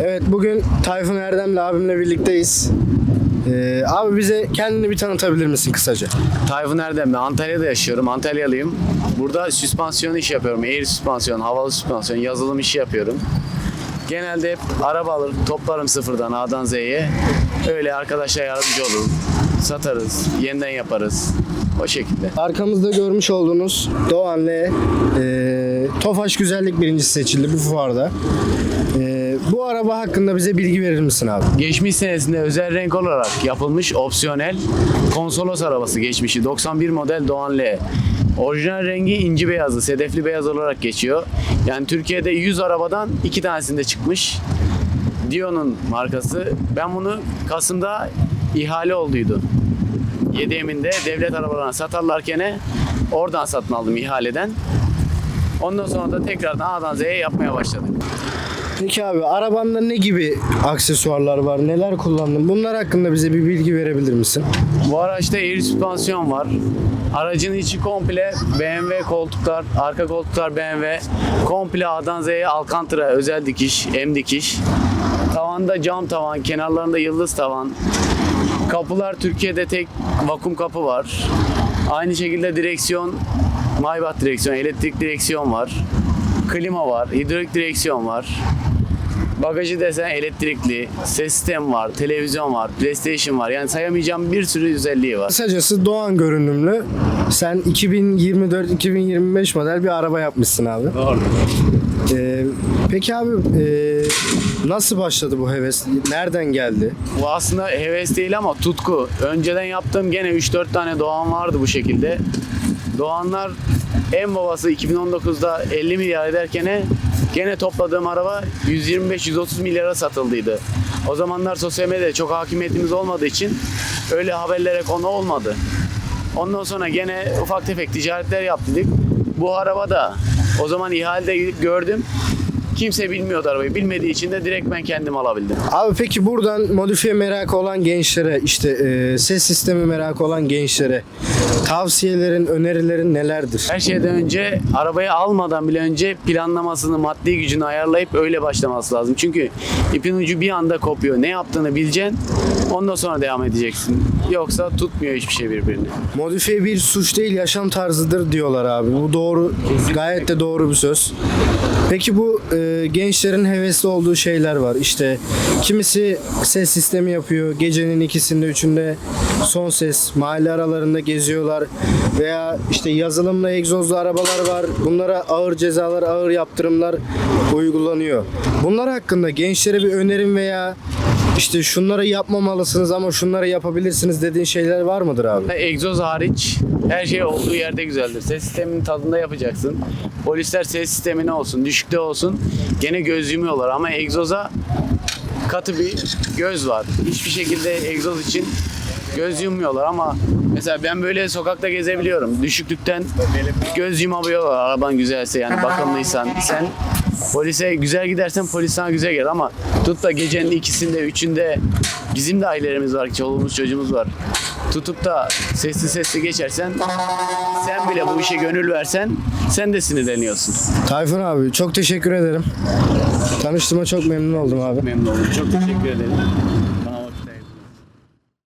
Evet bugün Tayfun Erdem'le abimle birlikteyiz. Ee, abi bize kendini bir tanıtabilir misin kısaca? Tayfun Erdem ben Antalya'da yaşıyorum. Antalyalıyım. Burada süspansiyon işi yapıyorum. Air süspansiyon, havalı süspansiyon, yazılım işi yapıyorum. Genelde hep araba alır, toplarım sıfırdan A'dan Z'ye. Öyle arkadaşa yardımcı olurum. Satarız, yeniden yaparız. O şekilde. Arkamızda görmüş olduğunuz Doğan L. E, Tofaş Güzellik birincisi seçildi bu fuarda. E, bu araba hakkında bize bilgi verir misin abi? Geçmiş senesinde özel renk olarak yapılmış opsiyonel konsolos arabası geçmişi. 91 model Doğan L. Orijinal rengi inci beyazı, sedefli beyaz olarak geçiyor. Yani Türkiye'de 100 arabadan 2 tanesinde çıkmış. Dion'un markası. Ben bunu Kasım'da ihale olduydu. 7 Emin'de devlet arabalarına satarlarken oradan satın aldım ihaleden. Ondan sonra da tekrardan A'dan Z'ye yapmaya başladık. Peki abi arabanda ne gibi aksesuarlar var? Neler kullandın? Bunlar hakkında bize bir bilgi verebilir misin? Bu araçta air süspansiyon var. Aracın içi komple BMW koltuklar, arka koltuklar BMW. Komple A'dan Z'ye Alcantara özel dikiş, M dikiş. Tavanda cam tavan, kenarlarında yıldız tavan. Kapılar Türkiye'de tek vakum kapı var. Aynı şekilde direksiyon, Maybach direksiyon, elektrik direksiyon var. Klima var, hidrolik direksiyon var. Bagajı desen elektrikli, ses sistemi var, televizyon var, PlayStation var. Yani sayamayacağım bir sürü özelliği var. Kısacası Doğan görünümlü. Sen 2024-2025 model bir araba yapmışsın abi. Doğru. Ee, peki abi e, nasıl başladı bu heves? Nereden geldi? Bu aslında heves değil ama tutku. Önceden yaptığım gene 3-4 tane Doğan vardı bu şekilde. Doğanlar en babası 2019'da 50 milyar ederken gene topladığım araba 125-130 milyara satıldıydı. O zamanlar sosyal medyada çok hakimiyetimiz olmadığı için öyle haberlere konu olmadı. Ondan sonra gene ufak tefek ticaretler yaptık. Bu araba da o zaman ihalede gördüm. Kimse bilmiyordu arabayı. Bilmediği için de direkt ben kendim alabildim. Abi peki buradan modifiye merakı olan gençlere, işte e, ses sistemi merakı olan gençlere tavsiyelerin, önerilerin nelerdir? Her şeyden önce arabayı almadan bile önce planlamasını, maddi gücünü ayarlayıp öyle başlaması lazım. Çünkü ipin ucu bir anda kopuyor. Ne yaptığını bileceksin. Ondan sonra devam edeceksin. Yoksa tutmuyor hiçbir şey birbirini. Modifiye bir suç değil yaşam tarzıdır diyorlar abi. Bu doğru, gayet de doğru bir söz. Peki bu e, gençlerin hevesli olduğu şeyler var. İşte kimisi ses sistemi yapıyor. Gecenin ikisinde, üçünde son ses. Mahalle aralarında geziyorlar. Veya işte yazılımla egzozlu arabalar var. Bunlara ağır cezalar, ağır yaptırımlar uygulanıyor. Bunlar hakkında gençlere bir önerim veya işte şunları yapmamalısınız ama şunları yapabilirsiniz dediğin şeyler var mıdır abi? Egzoz hariç her şey olduğu yerde güzeldir. Ses sisteminin tadında yapacaksın. Polisler ses sistemi ne olsun, düşükte olsun gene göz yumuyorlar ama egzoza katı bir göz var. Hiçbir şekilde egzoz için göz yummuyorlar ama mesela ben böyle sokakta gezebiliyorum. Düşüklükten göz yumabiliyorlar araban güzelse yani bakımlıysan. Sen polise güzel gidersen polis sana güzel gelir ama tut da gecenin ikisinde, üçünde bizim de ailelerimiz var, çoluğumuz çocuğumuz var. Tutup da sesli sesli geçersen sen bile bu işe gönül versen sen de sinirleniyorsun. Tayfun abi çok teşekkür ederim. Tanıştığıma çok memnun oldum abi. Memnun oldum. Çok teşekkür ederim.